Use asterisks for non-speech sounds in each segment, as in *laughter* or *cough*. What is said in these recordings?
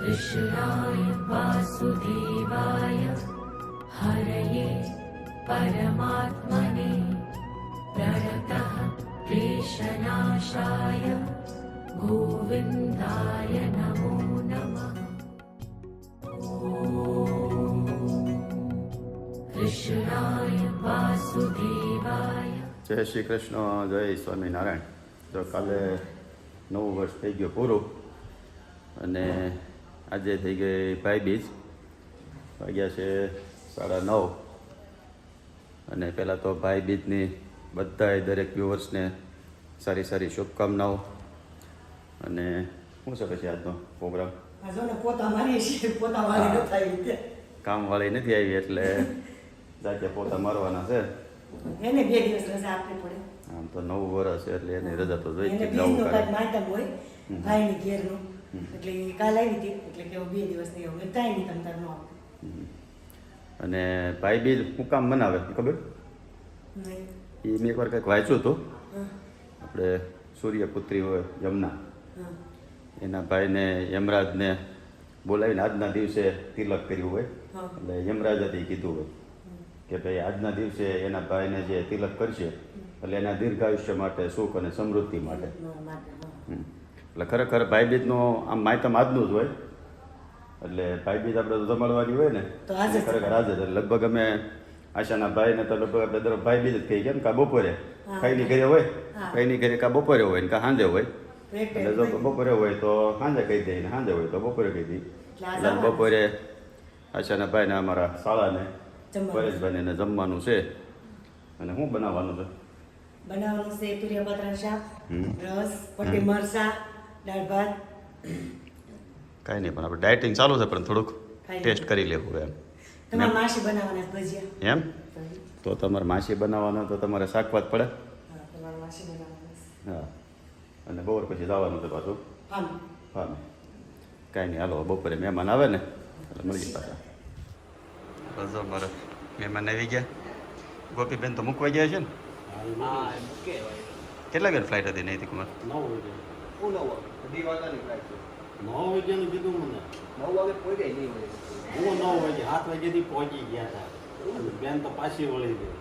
कृष्णाय वासुदेवाय हरये परमात्मने प्रणतः क्लेशनाशाय गोविन्दाय नमो नमः कृष्णाय वासुदेवाय જય શ્રી કૃષ્ણ જય સ્વામિનારાયણ તો કાલે નવું વર્ષ થઈ ગયું પૂરું અને આજે થઈ ગઈ ભાઈ બીજ. વાગ્યા છે સાડા નવ. અને પહેલાં તો ભાઈ બીજની બધાએ દરેક વ્યુઅર્સને સારી સારી શુભકામનાઓ. અને શું છે પછી આજનો પ્રોગ્રામ? કામવાળી નથી આવી એટલે જાતે પોતા મારવાના છે. એને બે દિવસ રજા આપવી પડે. આમ તો નવું વર્ષ છે એટલે એની રજા તો જોઈ જ હોય ભાઈની ઘેરનું. એટલે કાલ આવી હતી એટલે કે બે દિવસની હવે તાય નહીં તમ તાર ન આવે અને ભાઈ બીજ હું કામ મનાવે ખબર? એ મેં એકવાર કંઈક વાંચ્યું હતું. આપણે સૂર્યપુત્રી હોય યમુના. એના ભાઈને યમરાજને બોલાવીને આજના દિવસે તિલક કર્યું હોય. એટલે યમરાજ હતી કીધું હોય કે ભાઈ આજના દિવસે એના ભાઈને જે તિલક કરશે એટલે એના દીર્ઘાયુષ્ય માટે સુખ અને સમૃદ્ધિ માટે. એટલે ખરેખર ભાઈબીજનો આમ માયતમ આજનું જ હોય. એટલે ભાઈબીજ આપણે જમાડવાની હોય ને. ખરેખર આજે લગભગ અમે આશાના ભાઈને તો લગભગ આપણે દર ભાઈબીજ જ કહીએ કેમ કા બપોરે કઈ કઈની ઘરે હોય કઈ કઈની ઘરે કાં બપોરે હોય ને કાં સાંજે હોય. એટલે જો બપોરે હોય તો સાંજે કહી દઈએ ને સાંજે હોય તો બપોરે કહી દઈએ. એટલે. બપોરે આશાના ભાઈને અમારા શાળાને. પરેશભાઈને એને જમવાનું છે. અને શું બનાવવાનું છે? બનાવવાનું છે તુરિયા શાક રસ પટી મરસા દાળ ભાત કાંઈ નહીં પણ આપણે ડાયટિંગ ચાલુ છે પણ થોડુંક ટેસ્ટ કરી લેવું એમ. તમારે માસી બનાવવાના ભજીયા? એમ? તો તમારે માસી બનાવવાનો તો તમારે શાકભાત પડે. હા તમારે માસી બનાવવાના છે. હા. અને બપોર પછી જવાનું છે પાછું. હા. કાંઈ નહીં હાલો બપોરે મહેમાન આવે ને એટલે મળીએ પાછા. બસ જો મહેમાન આવી ગયા. ગોપીબેન તો મૂકવા ગયા છે ને? કેટલા બેન ફ્લાઇટ હતી નહીં કુમાર? નવ વાગે. અઢી વાગ્યાની ફ્લાઇટ છે નવ વાગ્યાનું કીધું મને. નવ વાગે પહોંચાય નહીં હોય. હું નવ વાગે સાત વાગ્યાથી પહોંચી ગયા હતા. બેન તો પાછી વળી ગઈ.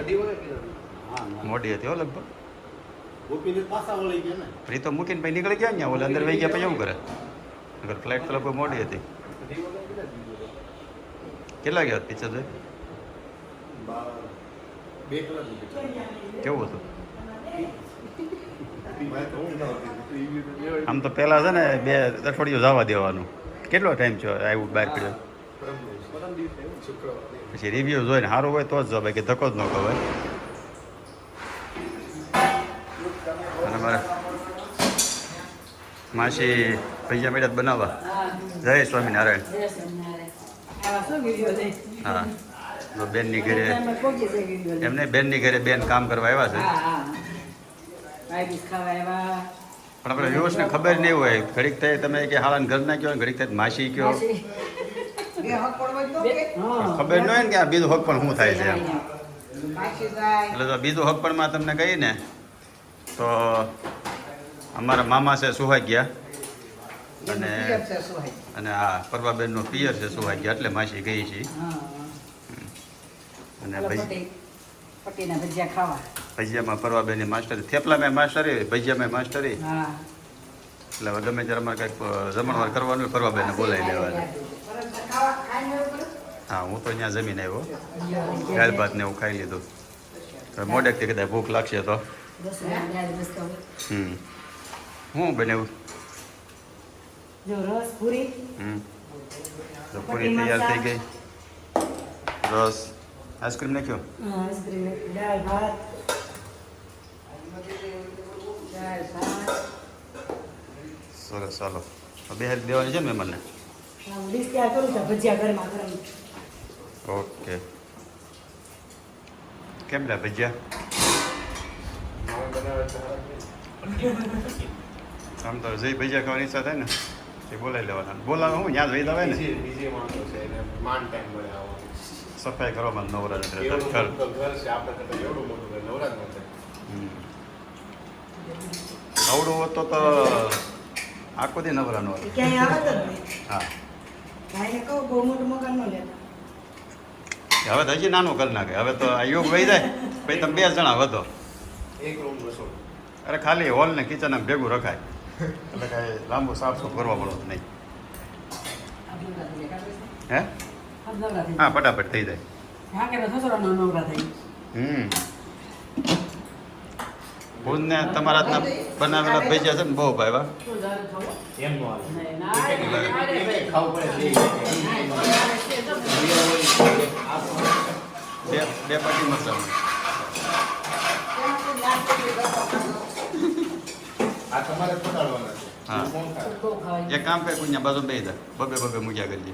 અઢી વાગે કીધું હા મોડી હતી હો લગભગ. ગોપીને પાછા વળી ગયા ને. ફ્રી તો મૂકીને પછી નીકળી ગયા ને ઓલે અંદર વહી ગયા પછી એવું કરે. અગર ફ્લાઇટ તો લગભગ મોડી હતી. કેટલા ગયા પિક્ચર જોઈ? બે કેવું હતું? આમ તો પહેલાં છે ને બે અઠવાડિયું જવા દેવાનું. કેટલો ટાઈમ છે આવ્યું બહાર પડ્યો? પછી રિવ્યૂ જોઈને સારું હોય તો જ જવાય કે ધક્કો જ ન ખબર અને મારે માસી પૈસા મેળા બનાવવા. જય સ્વામિનારાયણ. હા. બેનની ઘરે. એમને બેનની ઘરે બેન કામ કરવા આવ્યા છે હા હા ભાઈ ખાવા આવ્યા પણ આપણે વ્યૂઅર્સને ખબર નહીં હોય. ઘડીક થાય તમે કે હાલાન ઘરના કયો ઘડીક થાય માસી કયો. ખબર ન હોય ને કે આ બીજું હક પણ શું થાય છે એમ. એટલે તો બીજું હક પણમાં તમને કહી ને તો અમારા મામા છે સુહાગ્યા. અને અને આ પરબાબેનનો પિયર છે સુહાગ્યા એટલે માસી ગઈ છે. અને ભઈ પટ્ટીના ભજીયા ખાવા. ભજીયામાં પરબાબેનની માસ્ટરી. થેપલામાં માસ્ટરી ભજીયામાં માસ્ટરી. હા. એટલે ગમે ત્યારે અમારે કંઈક જમણવાર કરવાનું ફરવા બેને બોલાવી લેવાનું. હા હું તો અહીંયા જમીન આવ્યો. દાળ ભાત ને એવું ખાઈ લીધું. હવે મોડેકથી કદાચ ભૂખ લાગશે તો. હમ. શું બનાવ્યું તો પૂરી તૈયાર થઈ ગઈ. રસ. આઈસ્ક્રીમ નાખ્યો આઈસ્ક્રીમ દાળ ભાત દાળ ભાત સરસ ચાલો બે હારી દેવાની છે ને મહેમાનને હા, તૈયાર કરું છું ભજીયા ઘરમાં ગરમ ઓકે કેમ લે ભજીયા આમ તો જઈ ભજીયા ખાવાની ઈચ્છા થાય ને એ બોલાવી લેવાના. બોલાવે હું યાદ રહી દવે ને. બીજી બીજી માણસો છે એને માંડ ટાઈમ મળે આવવાનો સફાઈ કરવામાં નવરાજ ઘર ઘર છે આપણે કરતાં એવડું મોટું ઘર હમ. આવડું હોત તો તો આખો દી નવરા નો ક્યાંય આવત જ નહીં. હા. ભાઈને કહું બહુ મોટું મકાન ન લેતા. હવે તો હજી નાનું કરી નાખે. હવે તો આ યોગ વહી જાય પછી તમે બે જણા વધો. એક રૂમ રસોડું અરે ખાલી હોલ ને કિચન આમ ભેગું રખાય. એટલે કાંઈ લાંબુ સાફ સુફ કરવા પડો નહીં. હે? હા, ફટાફટ થઈ જાય. હમ. ભૂજને તમારા હાથના બનાવેલા ભેજ્યા છે ને, બહુ ભાઈ બે પાટી મસાલો આ તમારે જ છે. હા. એક કામ કરે કુഞ്ഞા બાજુ બે દે બબે બબે મૂક્યા કરજે.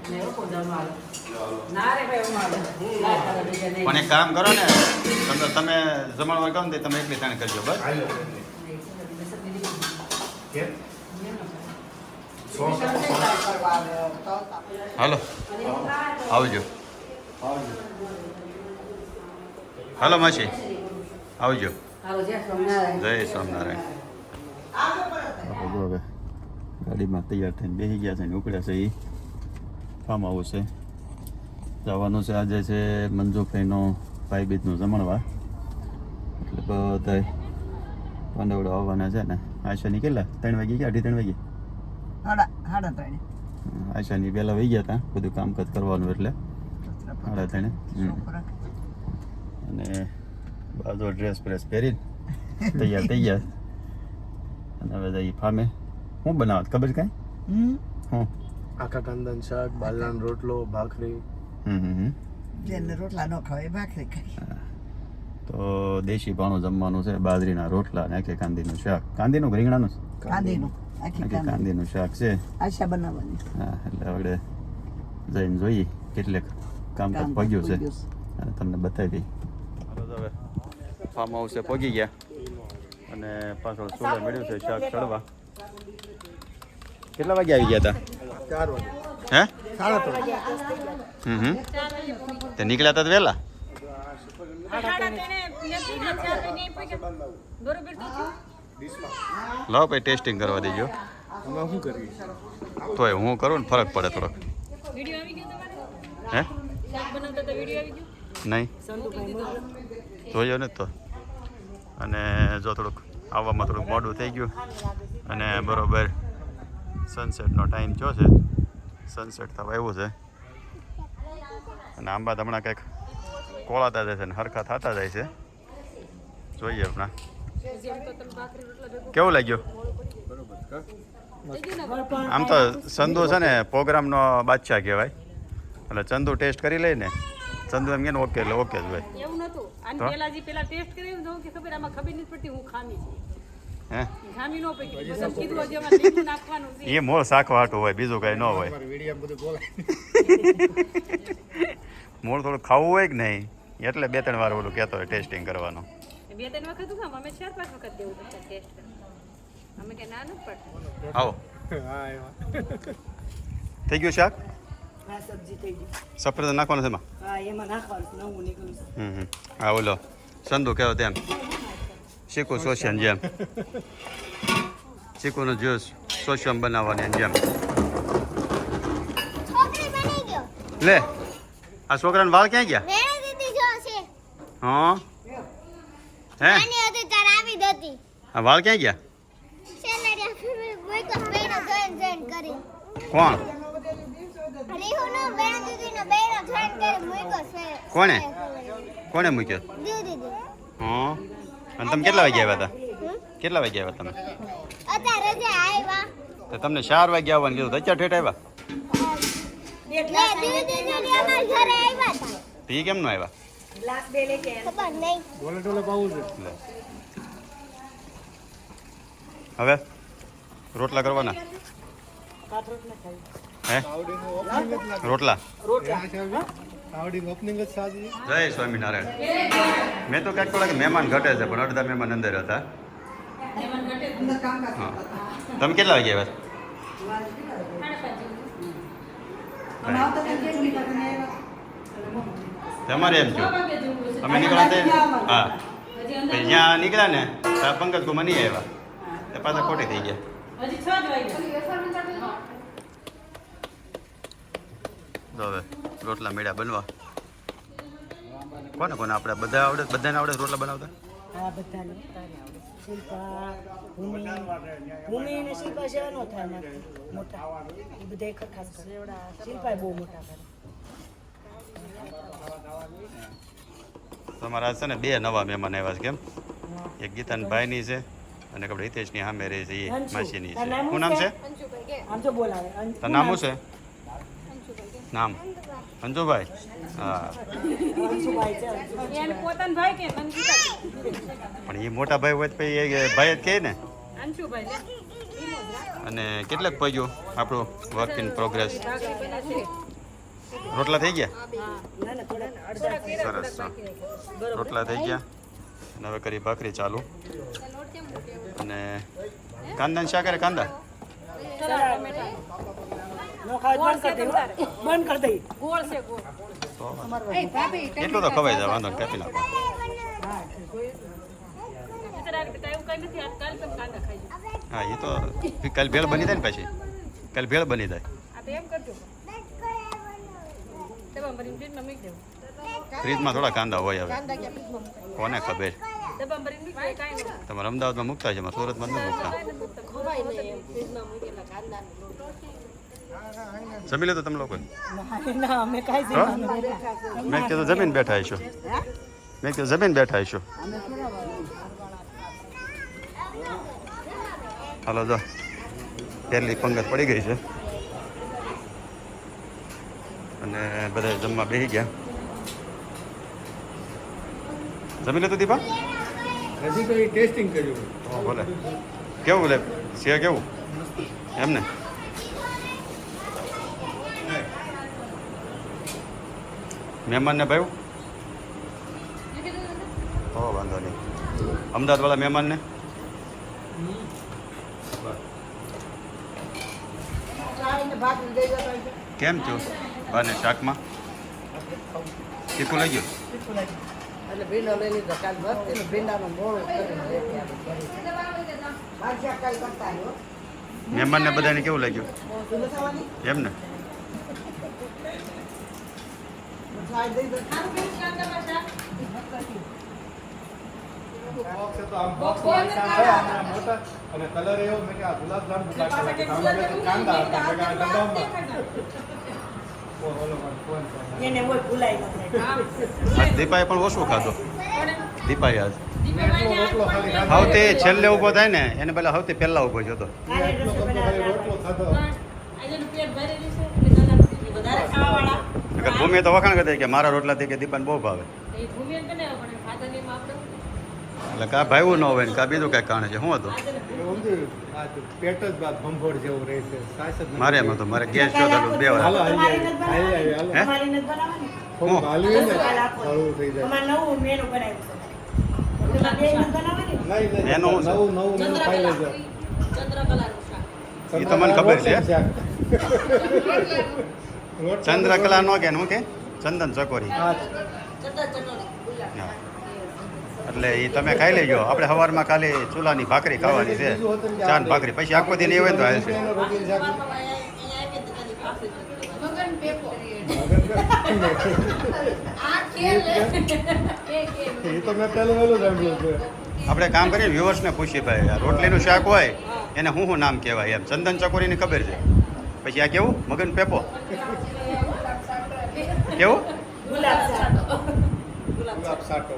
પણ એક કામ કરો ને તમે તમે જમણવાર કહો ને તમે એકલી તાણે કરજો બસ. હલો. આવજો. હલો માસી. આવજો. જય સ્વામિનારાયણ. ગાડીમાં તૈયાર થઈને બેસી ગયા છે ને ઉપડ્યા છે એ ફાર્મ હાઉસ છે. જવાનું છે આજે છે મંજુભાઈનો ભાઈ બીજનું જમણવાર. એટલે બધા પાંડવડો આવવાના છે ને. આશાની કેટલા? ત્રણ વાગે ગયા અઢી ત્રણ વાગે હાડા હાડા ત્રણે. આશાની પહેલાં વહી ગયા હતા બધું કામકાજ કરવાનું એટલે. સાડા ત્રણે. અને બાજુ ડ્રેસ બ્રેસ પહેરીને તૈયાર થઈ ગયા. અને હવે જઈ ફામે. શું બનાવત ખબર છે કઈ? હું. આખા કાંદાનું શાક બાજરાનો રોટલો ભાખરી. હમ હમ હમ. જેને રોટલા નો ખાવે ભાખરી ખાય. તો દેશી ભાણું જમવાનું છે બાજરીના રોટલા ને આખી કાંદીનું શાક. કાંદીનું ગ્રીંગણાનું રીંગણાનું? કાંદીનું. આખી કાંદીનું. શાક છે. આશા બનાવવાની. હા એટલે હવે જઈને જોઈએ કેટલેક કામકાજ કામ પગ્યું છે. અને તમને બતાવી. હવે ફાર્મ હાઉસે પગી ગયા. અને પાછળ સોલે મળ્યું છે શાક ચડવા. કેટલા વાગે આવી ગયા હતા ચાર વાગે. હે? સાડા ત્રણ. હમ હમ. તે નીકળ્યા હતા તો વહેલા લાવો ભાઈ ટેસ્ટિંગ કરવા દેજો. શું કરીએ? તોય હું કરું ને ફરક પડે થોડોક. વીડિયો આવી ગયો તમારે? હે? શાક બનાવતા તો વીડિયો આવી ગયો? નહીં. જોયો ને તો. અને જો થોડુંક આવવામાં થોડુંક મોડું થઈ ગયું. અને બરોબર સનસેટનો ટાઈમ થયો છે. સનસેટ થવા એવું છે. અને આંબા તો હમણાં કંઈક કોળાતા જાય છે ને હરખા થતા જાય છે. જોઈએ હમણાં. કેવું લાગ્યું? આમ તો ચંદુ છે ને પ્રોગ્રામનો બાદશાહ કહેવાય. એટલે ચંદુ ટેસ્ટ કરી લઈ ને. ચંદુ એમ કે ઓકે એટલે ઓકે જ ભાઈ. એવું નતું. અને પેલા જે પેલા ટેસ્ટ કર્યું તો કે ખબર આમાં ખબર નથી પડતી હું ખામી છું. એ મોળ શાખવા હાટું હોય બીજું કઈ ન હોય. અમારે વીડિયો બધું બોલાય. મોળ થોડું ખાવું હોય કે નહીં? એટલે બે ત્રણ વાર ઓલું કહેતો હોય ટેસ્ટિંગ કરવાનું. બે ત્રણ વખત હું અમે ચાર પાંચ વખત દેવું ટેસ્ટ અમે કે ના નથી પડતું. આવો. થઈ ગયું શાક? સફરજન નાખવાનું છે એમાં? હા એમાં નાખવાનું નવું નીકળ્યું હમ હમ. હા ઓલો સંધુ કહેવો તેમ શીખું સોશિયન જેમ ચીકુનો જ્યુસ સોસિયમ બનાવવાની જેમ લે આ છોકરાના વાળ ક્યાં ગયા હા હે આ વાળ ક્યાં ગયા કોણ કોણે? કોણે મૂક્યો હા અને તમે કેટલા વાગે આવ્યા હતા? હમ? કેટલા વાગે આવ્યા તમે? અત્યારે રજા આવ્યા. તો તમને ચાર વાગે આવવાનું કીધું તો અત્યારે ઠેઠ આવ્યા? લે દીદી દીદી અમારા ઘરે આવ્યા હતા. તો એ કેમ નો આવ્યા? ગ્લાસ બે લેકે ખબર નહીં. બોલે ટોલે પાવું છે. લે. હવે? રોટલા કરવાના? હે? રોટલા. આવડીનું ઓપનિંગ જ સાજી જય સ્વામિનારાયણ. મેં તો ક્યાંક થોડાક મહેમાન ઘટે છે પણ અડધા મહેમાન અંદર હતા. હા. તમે કેટલા વાગે આવ્યા? તમારે એમ થયું. અમે નીકળ્યા તે હા. પછી જ્યાં નીકળ્યા ને ત્યાં પંકજ કુમાર નહીં આવ્યા. તે પાછા ખોટી થઈ ગયા. હજી છ જ વાગ્યા. હવે. રોટલા મેળા બનવા. કોને કોને આપણે બધા આવડે? બધાને આવડે રોટલા બનાવતા? હા બધાને શિલ્પા ભૂમિ ભૂમિ અને શિલ્પા જેવા થાય મોટા. એ બધા એક ખાસ કરે. શિલ્પા બહુ મોટા કરે. તમારા છે ને બે નવા મહેમાન આવ્યા છે કેમ? એક ગીતાનભાઈની છે અને આપણે હિતેશની સામે રહે છે એ. માસીની છે. શું નામ છે? આમ તો બોલાવે. તારું નામ? શું છે? નામ? અંજુભાઈ? હા. પણ એ મોટા ભાઈ હોય તો પછી એ ભાઈ જ કહે ને. અને કેટલાક પગ્યું આપણું વર્ક ઇન પ્રોગ્રેસ રોટલા થઈ ગયા? સરસ રોટલા થઈ ગયા. અને હવે કરી ભાખરી ચાલુ. અને કાંદાની શાક કાંદા સલાડ ટમેટા નો ખાવ બંધ કરી દઈ બંધ કરી દઈ ગોળ છે ગોળ. તો એ એટલું તો ખવાય જાય વાંધો કાપી નાખો. હા એ તો કાલ ભેળ બની જાય ને પછી. કાલ ભેળ બની જાય. આ તો એમ કરજો. ડબ્બા ભરીને ફ્રીજમાં થોડા કાંદા હોય હવે. કોને ખબર? તમારે અમદાવાદમાં મૂકતા છે સુરતમાં નથી મૂકતા. જમી લેતો તમે લોકો. મેં કીધું જમીન બેઠા હશો. મેં કીધું જમીન બેઠા હશો. હાલો જો. પહેલી પંગત પડી ગઈ છે. અને બધા જમવા બેસી ગયા. જમી લેતો દીપા? હજી તો એ ટેસ્ટિંગ કર્યું. ભલે. કેવું લે? છે કેવું? એમ મહેમાનને ભાઈ હો. વાંધો નહીં. અમદાવાદવાળા મહેમાનને. કેમ છો? બાને શાકમાં. તીખું લઈ ગયું. મહેમાનને બધાને કેવું લાગ્યું? એમ ને ચાય દઈ દો. બોક્સ હતો આમ બોક્સ મોટા અને કલર એવો મેં કે આ ગુલાબજામ કાંદા દીપાએ પણ ઓછું ખાધો. દીપાએ આજ. ખાલી છેલ્લે ઊભો થાય ને એને પેલા સૌથી પહેલા ઊભો જ હતો. નકર ભૂમિએ તો વખાણ કરી કે મારા રોટલાથી કે દીપાને બહુ ભાવે. એટલે કા ભાઈવું ન હોય ને કા બીજું કાંઈ કારણ છે. શું હતું? મારે એમાં તો પેટ જ બાદ જેવું રહે છે. સાસ જ નથી. મારે એમ હતું મારે ગેસ જોતા બે હાલો વાર એનું એ તો મને ખબર છે. ચંદ્રકલા નો કે શું કે? ચંદન ચકોરી. હા, હા. એટલે એ તમે ખાઈ લેજો. આપણે સવારમાં ખાલી ચૂલાની ભાખરી ખાવાની છે. ચાર ભાખરી. પછી આખો દિન એવું તો છે. આપણે કામ કરીએ વ્યુઅર્સને પૂછીએ ભાઈ રોટલીનું શાક હોય એને શું શું નામ કહેવાય? એમ ચંદન ચકોરીની ખબર છે. પછી આ કેવું? મગન પેપો. કેવું? ગુલાબ જાંબુ. ગુલાબ સાટો.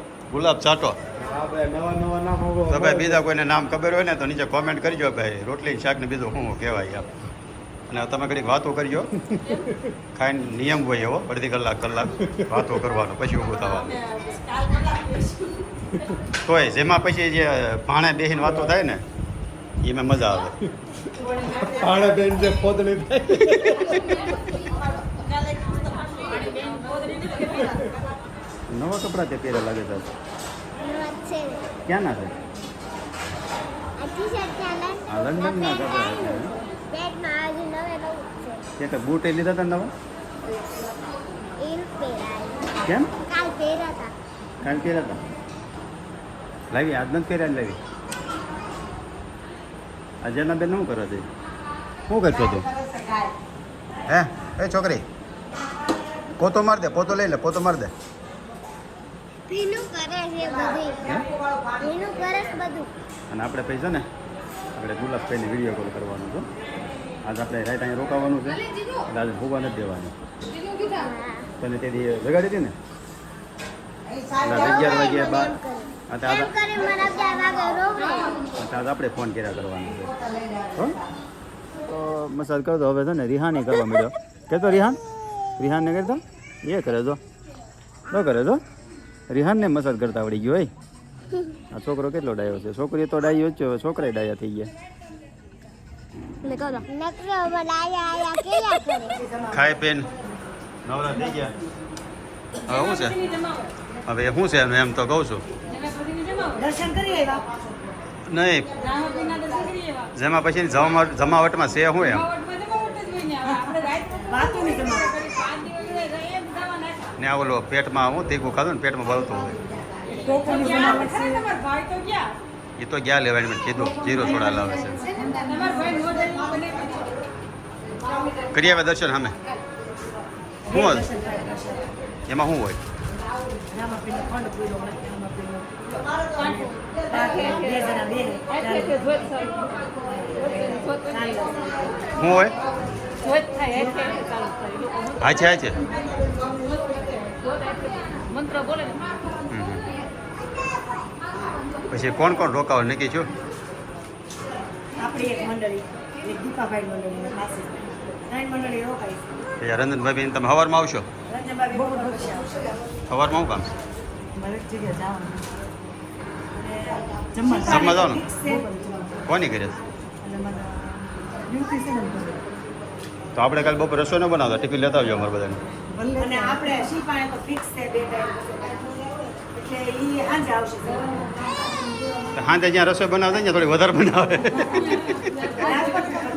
ચાટો હા ભાઈ નવા નવા નામ હવે તો ભાઈ બીજા કોઈને નામ ખબર હોય ને તો નીચે કોમેન્ટ કરજો ભાઈ. રોટલી શાક ને બીજું શું શું કહેવાય આપ અને તમે ઘડીક વાતો કરજો. ખાઈને નિયમ હોય એવો અડધી કલાક કલાક વાતો કરવાનો પછી ઊભું થવાનું. તોય જેમાં પછી જે ભાણે બેસીને વાતો થાય ને એમાં મજા આવે. ભાણે બેન જે ખોદણી થાય. *laughs* નવા કપડાં તે પહેર્યા લાગે છે? ક્યાંના છે? આ કે બૂટે લીધા હતા નવા? કેમ? કાલ પહેર્યા હતા. કાલ પહેર્યા હતા લાવી, આજ નથી પહેર્યા લાવી? આ જેના બેન શું કરો છે? શું કરશો તું? હે? એ છોકરી, પોતો માર દે, પોતો લઈ લે, પોતો માર દે. ભીનું કરે છે બધું. ભીનું કરે છે બધું. અને આપણે પૈસા ને આપણે ગુલાબભાઈને વીડિયો કોલ કરવાનો છે આજે આપણે રાઈટ અહીંયા રોકાવાનું છે. એટલે આજે ભૂવા નથી દેવાનું. તને તેથી જગાડી હતી ને? અગિયાર વાગ્યા બાર. તો આજે તો આપણે ફોન કર્યા કરવાનો છે. તો મસાજ કરતો હવે છે ને રિહાની કરવા મળ્યો કહેતો રિહાન? રિહાનને કરતો એ કરે તો. ન કરે તો. રિહાનને મસાજ કરતા આવડી ગયો હોય આ છોકરો કેટલો ડાયો છે? છોકરીએ તો ડાયો જ છે હવે છોકરા ડાયા થઈ ગયા. ખાઈ પેન નવરા થઈ ગયા. હવે શું છે? હવે શું છે એમ તો કહું છું. દર્શન કરી આવ્યા? નહીં. જેમાં પછી જમાવટમાં છે શું એમ વાતું નહીં તમારે ને આ ઓલો પેટમાં હું તીખું ખાધું ને પેટમાં ભરતું હોય. એ તો ગયા લેવાની મેં કીધું જીરો થોડા લાવે છે. કરી આવે દર્શન અમે શું એમાં શું હોય? શું હોય? હા છે હા છે. મંત્ર બોલે પછી કોણ કોણ રોકાવા? નક્કી છું. આપણી એક મંડળી એક દીપાભાઈ મંડળી પાસે ત્રણ મંડળી રોકાઈ રંજનભાઈ બેન તમે સવારમાં આવશો? સવારમાં શું કામ? જમવા જવાનું? કોની બધું. તો આપણે કાલે બપોર રસોઈ ન બનાવતા? ટિફિન લેતા આવજો અમારે બધાને. અને આપણે શી પાણે તો ફિક્સ છે બે ટાઈમ એટલે એ સાંજે આવશે. જ્યાં રસોઈ બનાવતા ને થોડી વધારે બનાવે.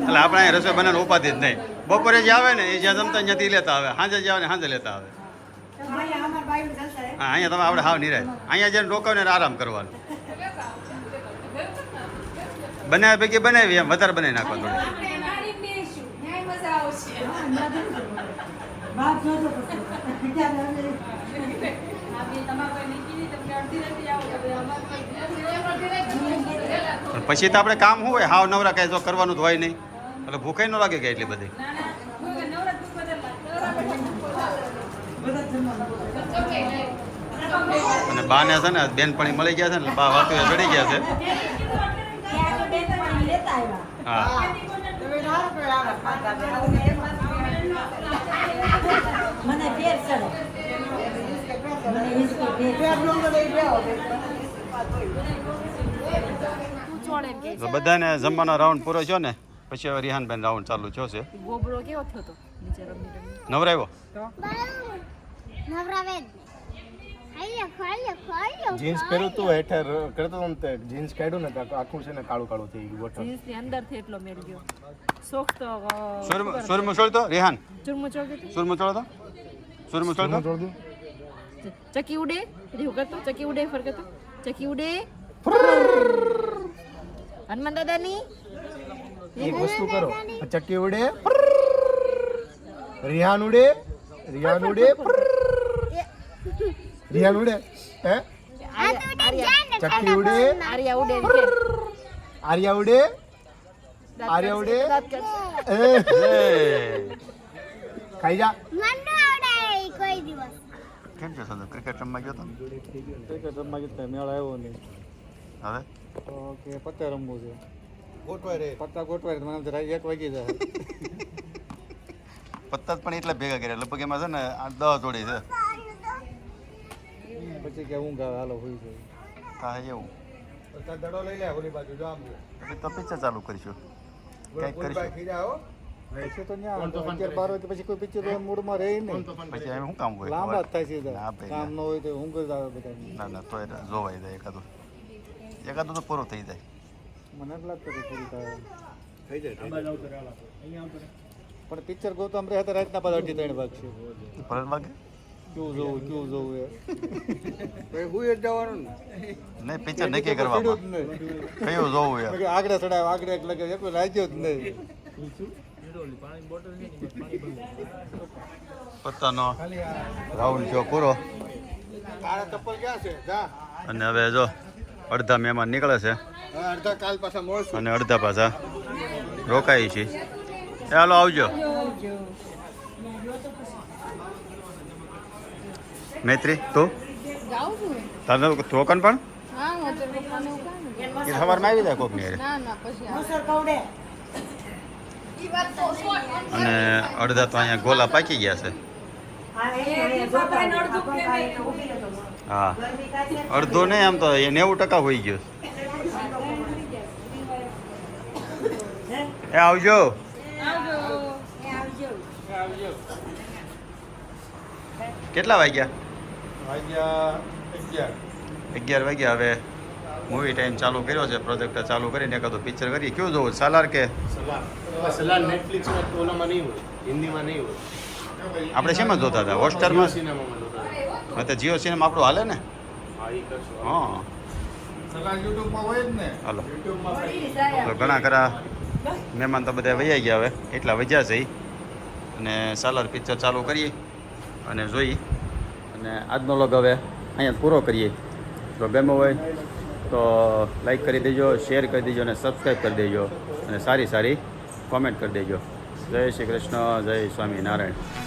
એટલે આપણે અહીંયા રસોઈ બનાવવાની ઉપાધિ જ નહીં. બપોરે જે આવે ને એ જ્યાં જમતા ત્યાંથી લેતા આવે. સાંજે જે આવે ને સાંજે લેતા આવે. હે. હા અહીંયા તમે આપણે હાવ નિરાય. અહીંયા જઈને રોકાવને ને આરામ કરવાનો. બનાવે પૈકી બનાવી એમ વધારે બનાવી નાખવા થોડી. પછી. તો આપણે કામ શું હોય? હાવ નવરા કાંઈ જો કરવાનું તો હોય નહીં. એટલે ભૂખે ન લાગે કે એટલી બધી? અને બાને છે ને બેનપણી મળી ગયા છે ને બા વાતું ચડી ગયા છે. હા. મને ફેર ચડે. મને હિસકો ફેર બધાને જમવાનો રાઉન્ડ પૂરો થયો ને પછી હવે રિહાનબેન રાઉન્ડ ચાલુ થયો છે. ગોબરો કેવો થયો તો? નવરાવ્યો? જીન્સ પહેર્યું તું હેઠે કરતો હતો ને તે જીન્સ કાઢ્યું ને આખું છે ને કાળું કાળું થઈ ગયું વોટર. જીન્સની અંદરથી એટલો મેળ ગયો. શોખ તો સુર સુરમ સુરમું છોડતો રિહાન? ચૂરમું ચોકે સુરમું છોડતો સુરમું છોડતો છોડ દઉં ચકી ઉડે? એવું કરતો? ચકી ઉડે ફર કરતો? ચકી ઉડે? હનુમાન દાદાની? એક વસ્તુ કરો. ચકી ઉડે રિહાન ઉડે રિહાન ઉડે રિહાન ઉડે? હે? ચક્કી ઉડે? આર્યા ઉડે આર્યા ઉડે? આર્યા ઉડે? ખાઈ જા. મને ન કોઈ દિવસ. કેમ છે સંદો ક્રિકેટ રમવા ગયો તો ક્રિકેટ રમવા જતા મેળ આવ્યો નહીં. હવે? ઓકે પત્તા રમવું છે. ગોઠવાય રે પત્તા ગોઠવાય મને જરા એક વાગી જાય. *laughs* પત્તા જ પણ એટલા ભેગા કર્યા લગભગ એમાં છે ને આઠ દસ જોડી છે. પછી કે ઊંઘ આવે હાલો હોઈ જાય. થાય એવું? દડો લઈ લે ઓલી બાજુ જો આમ. પછી તો પિક્ચર ચાલુ કરીશું. કંઈક કરીશું? પછી તો ન્યા અગિયાર બાર વાગે પછી કોઈ પિક્ચર મૂડમાં રહે નહીં. પછી એમ શું કામ હોય? લાંબા થાય છે કામ ન હોય તો ઊંઘ જ આવે બધાને. ના ના તોય જોવાઈ જાય એકાદું. એકાદું તો પૂરું થઈ જાય. મને જ લાગતું કે પૂરી થાય થઈ જાય પણ પિક્ચર ગોતમ રહે તો રાતના પાછા અઢી ત્રણ વાગશે. વાગે? કેવું જોવું ક્યું જોવું એ. હું એ જવાનું ને? નહીં પિક્ચર નક્કી જ કયું જોવું યાર આગળ ચડાવ આગળ એક લગે. એક રાજ્યો જ નહીં. પત્તાનો રાઉન્ડ જો પૂરો. તારા ચપ્પલ ક્યાં છે? જા. અને હવે જો અડધા મહેમાન નીકળે છે. અડધા કાલ પાછા મળશું. અને અડધા પાછા રોકાઈ છે એ હાલો આવજો. મૈત્રી તું? તને રોકન પણ? એ સવારમાં આવી જાય કોકની હારે. ના ના પછી મસર કવડે અને અડધા તો અહીંયા ગોલા પાકી ગયા છે. હા? અડધો નહીં આમ તો એ નેવું ટકા હોઈ ગયો એ આવજો. કેટલા વાગ્યા? વાગ્યા અગિયાર અગિયાર વાગ્યા હવે મૂવી ટાઈમ ચાલુ કર્યો છે પ્રોજેક્ટર ચાલુ કરીને એકાદું પિક્ચર કરીએ. કેવું જોવું સાલાર કે? સલાર નેટફ્લિક્સમાં તો ઓલામાં નહીં હોય? હિન્દીમાં નહીં હોય? આપણે શેમાં જોતા હતા? હોટસ્ટારમાં? સિનેમામાં જોતા હતા. હા તો જીઓ સિનેમા આપણું હાલે ને? હા હાલો. યુટ્યુબમાં તો ઘણા ખરા મહેમાન તો બધા વૈયા ગયા હવે. એટલા વજ્યા છે અને સાલાર પિક્ચર ચાલુ કરીએ અને જોઈ અને આજનો લોગ હવે અહીંયા પૂરો કરીએ. તો ગમ્યો હોય તો લાઈક કરી દેજો શેર કરી દેજો અને સબસ્ક્રાઈબ કરી દેજો. અને સારી સારી કોમેન્ટ કરી દેજો. જય શ્રી કૃષ્ણ, જય સ્વામિનારાયણ.